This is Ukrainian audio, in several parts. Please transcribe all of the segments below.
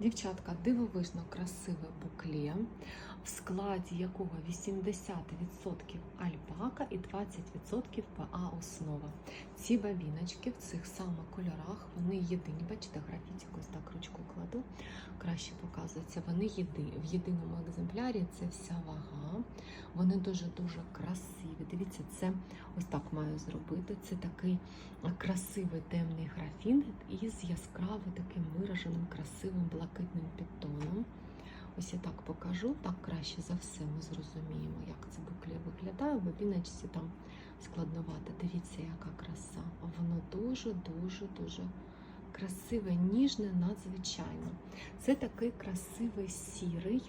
Дівчатка, дивовижно красиве букле, в складі якого 80% альпака і 20% ПА основа. Ці бабіночки в цих саме кольорах, вони єдині. Бачите, графітик ось так ручку кладу, краще показується. Вони єди, в єдиному екземплярі це вся вага. Вони дуже-дуже красиві. Дивіться, це ось так маю зробити. Це такий красивий темний графін із яскраво таким вираженим, красивим блакитним підтоном. Ось я так покажу, так краще за все ми зрозуміємо, як це букле виглядає. В бабіночці там складновато. Дивіться, яка краса. Воно дуже-дуже дуже красиве, ніжне, надзвичайно. Це такий красивий сірий.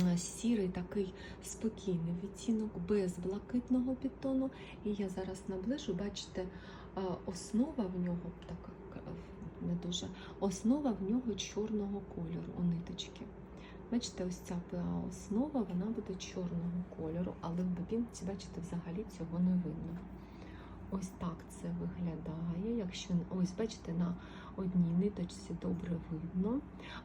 М, Сірий такий спокійний відтінок без блакитного підтону. І я зараз наближу, бачите, е, основа в нього така не дуже основа в нього чорного кольору у ниточки. Бачите, ось ця основа вона буде чорного кольору, але в бабінці, бачите, взагалі цього не видно. Ось так це виглядає. Якщо ось бачите, на одній ниточці добре видно,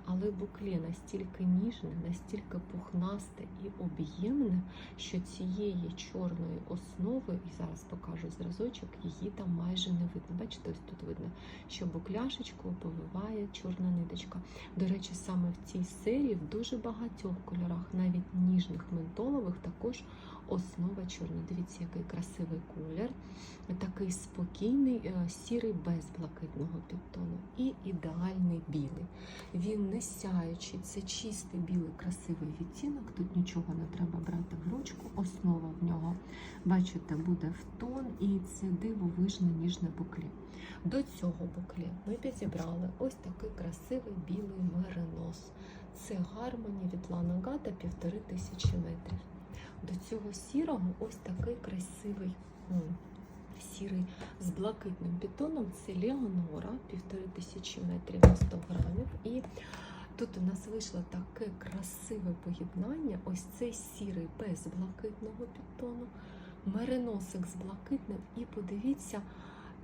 але букле настільки ніжне, настільки пухнасте і об'ємне, що цієї чорної основи, і зараз покажу зразочок, її там майже не видно. Бачите, ось тут видно, що букляшечку повиває чорна ниточка. До речі, саме в цій серії в дуже багатьох кольорах, навіть ніжних ментолових, також основа чорна. Дивіться, який красивий колір, такий спокійний, е, сірий без блакитного підтону і ідеальний білий. Він не сяючий, це чистий білий, красивий відтінок. Тут нічого не треба брати в ручку. Основа в нього, бачите, буде в тон, і це дивовижне ніжне букле. До цього букле ми підібрали ось такий красивий білий меринос. Це гармоні від Лана Гата півтори тисячі метрів. До цього сірого ось такий красивий сірий з блакитним бетоном. Це Леонора, півтори тисячі метрів на 100 грамів. І тут у нас вийшло таке красиве поєднання. Ось цей сірий без блакитного підтону, мериносик з блакитним. І подивіться,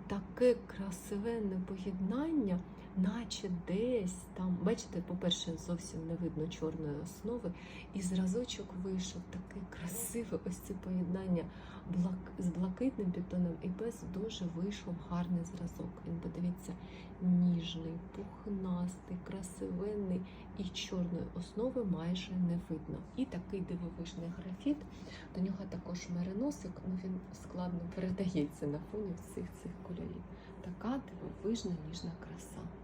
таке красивенне поєднання, наче десь там, бачите, по-перше, зовсім не видно чорної основи, і зразочок вийшов таке красиве ось це поєднання з блакитним підтоном і без дуже вийшов гарний зразок. Він, подивіться, ніжний, пухнастий, красивенний і чорної основи майже не видно. І такий дивовижний графіт. До нього також мериносик, ну він складно передається на фоні всіх цих кольорів. Така дивовижна ніжна краса.